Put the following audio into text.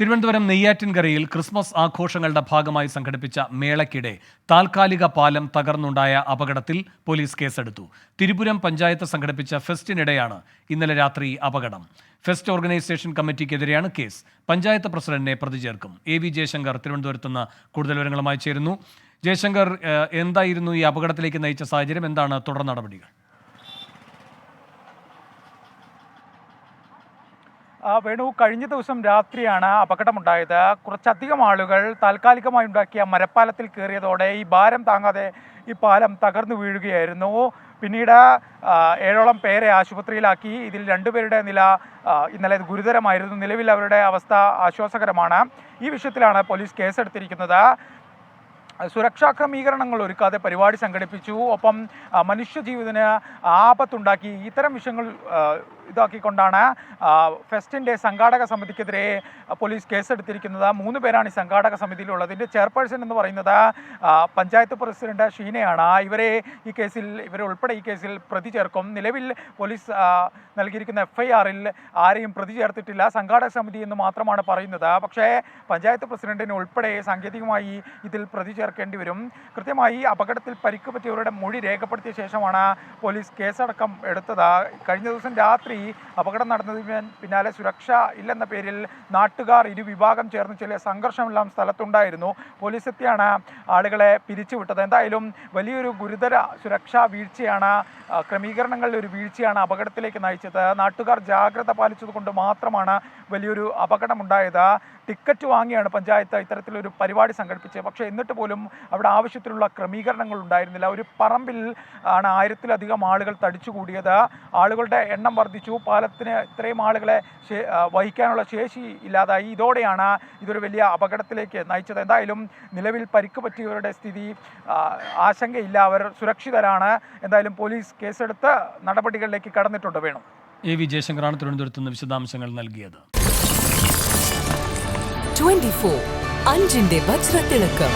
Thiruvananthapuram നെയ്യാറ്റിൻകരയിൽ Christmas ആഘോഷങ്ങളുടെ ഭാഗമായി സംഘടിപ്പിച്ച മേളയ്ക്കിടെ താൽക്കാലിക പാലം തകർന്നുണ്ടായ അപകടത്തിൽ പോലീസ് കേസെടുത്തു. തിരുപുരം പഞ്ചായത്ത് സംഘടിപ്പിച്ച ഫെസ്റ്റിനിടെയാണ് ഇന്നലെ രാത്രി അപകടം. ഫെസ്റ്റ് ഓർഗനൈസേഷൻ കമ്മിറ്റിക്കെതിരെയാണ് കേസ്. പഞ്ചായത്ത് പ്രസിഡന്റിനെ പ്രതി ചേർക്കും. എ വി ജയശങ്കർ തിരുവനന്തപുരത്ത് നിന്ന് കൂടുതൽ വിവരങ്ങളുമായി ചേരുന്നു. ജയശങ്കർ എന്തായിരുന്നു ഈ അപകടത്തിലേക്ക് നയിച്ച സാഹചര്യം? എന്താണ് തുടർ നടപടികൾ? വേണു കഴിഞ്ഞ ദിവസം രാത്രിയാണ് അപകടമുണ്ടായത്. കുറച്ചധികം ആളുകൾ താൽക്കാലികമായി ഉണ്ടാക്കിയ മരപ്പാലത്തിൽ കയറിയതോടെ ഈ ഭാരം താങ്ങാതെ ഈ പാലം തകർന്നു വീഴുകയായിരുന്നു. പിന്നീട് ഏഴോളം പേരെ ആശുപത്രിയിലാക്കി. ഇതിൽ രണ്ടുപേരുടെ നില ഇന്നലെ ഗുരുതരമായിരുന്നു. നിലവിൽ അവരുടെ അവസ്ഥ ആശ്വാസകരമാണ്. ഈ വിഷയത്തിലാണ് പോലീസ് കേസെടുത്തിരിക്കുന്നത്. സുരക്ഷാ ക്രമീകരണങ്ങൾ ഒരുക്കാതെ പരിപാടി സംഘടിപ്പിച്ചു. ഒപ്പം മനുഷ്യജീവിതത്തിന് ആപത്തുണ്ടാക്കി ഇത്തരം വിഷയങ്ങൾ ഇതാക്കിക്കൊണ്ടാണ് ഫെസ്റ്റിന്റെ സംഘാടക സമിതിക്കെതിരെ പോലീസ് കേസെടുത്തിരിക്കുന്നത്. മൂന്ന് പേരാണ് ഈ സംഘാടക സമിതിയിലുള്ളത്. ഇതിന്റെ ചെയർപേഴ്സൺ എന്ന് പറയുന്നത് പഞ്ചായത്ത് പ്രസിഡന്റ് ഷീനയാണ്. ഇവരെ ഈ കേസിൽ ഇവരെ ഉൾപ്പെടെ ഈ കേസിൽ പ്രതി ചേർക്കും. നിലവിൽ പോലീസ് നൽകിയിരിക്കുന്ന എഫ്ഐആറിൽ ആരെയും പ്രതി ചേർത്തിട്ടില്ല. സംഘാടക സമിതി എന്ന് മാത്രമാണ് പറയുന്നത്. പക്ഷേ പഞ്ചായത്ത് പ്രസിഡന്റിനെ ഉൾപ്പെടെ സാങ്കേതികമായി ഇതിൽ പ്രതി ചേർക്കേണ്ടി വരും. കൃത്യമായി അപകടത്തിൽ പരിക്ക് പറ്റിയവരുടെ മൊഴി രേഖപ്പെടുത്തിയ ശേഷമാണ് പോലീസ് കേസടക്കം എടുത്തത്. കഴിഞ്ഞ ദിവസം രാത്രി അപകടം നടന്നതിന് പിന്നാലെ സുരക്ഷ ഇല്ലെന്ന പേരിൽ നാട്ടുകാർ ഇരുവിഭാഗം ചേർന്ന് ചില സംഘർഷമെല്ലാം സ്ഥലത്തുണ്ടായിരുന്നു. പോലീസ് എത്തിയാണ് ആളുകളെ പിരിച്ചുവിട്ടത്. എന്തായാലും വലിയൊരു ഗുരുതര സുരക്ഷാ വീഴ്ചയാണ് ക്രമീകരണങ്ങളിൽ ഒരു വീഴ്ചയാണ് അപകടത്തിലേക്ക് നയിച്ചത്. നാട്ടുകാർ ജാഗ്രത പാലിച്ചതുകൊണ്ട് മാത്രമാണ് വലിയൊരു അപകടമുണ്ടായത്. ടിക്കറ്റ് വാങ്ങിയാണ് പഞ്ചായത്ത് ഇത്തരത്തിലൊരു പരിപാടി സംഘടിപ്പിച്ചത്. പക്ഷേ എന്നിട്ട് പോലും അവിടെ ആവശ്യത്തിലുള്ള ക്രമീകരണങ്ങൾ ഉണ്ടായിരുന്നില്ല. ഒരു പറമ്പിൽ ആണ് ആയിരത്തിലധികം ആളുകൾ തടിച്ചുകൂടിയത്. ആളുകളുടെ എണ്ണം വർദ്ധിച്ചു. പാലത്തിന് ഇത്രയും ആളുകളെ വഹിക്കാനുള്ള ശേഷി ഇല്ലാതായി. ഇതോടെയാണ് ഇതൊരു വലിയ അപകടത്തിലേക്ക് നയിച്ചത്. എന്തായാലും നിലവിൽ പരിക്ക് പറ്റിയവരുടെ സ്ഥിതി ആശങ്കയില്ല. അവർ സുരക്ഷിതരാണ്. എന്തായാലും പോലീസ് കേസെടുത്ത് നടപടികളിലേക്ക് കടന്നിട്ടുണ്ട് വേണം. എ വി ജയശങ്കറാണ് തിരുവനന്തപുരത്ത് നിന്ന് വിശദാംശങ്ങൾ നൽകിയത്. 24 അഞ്ചിന്റെ വജ്രത്തിളക്കം.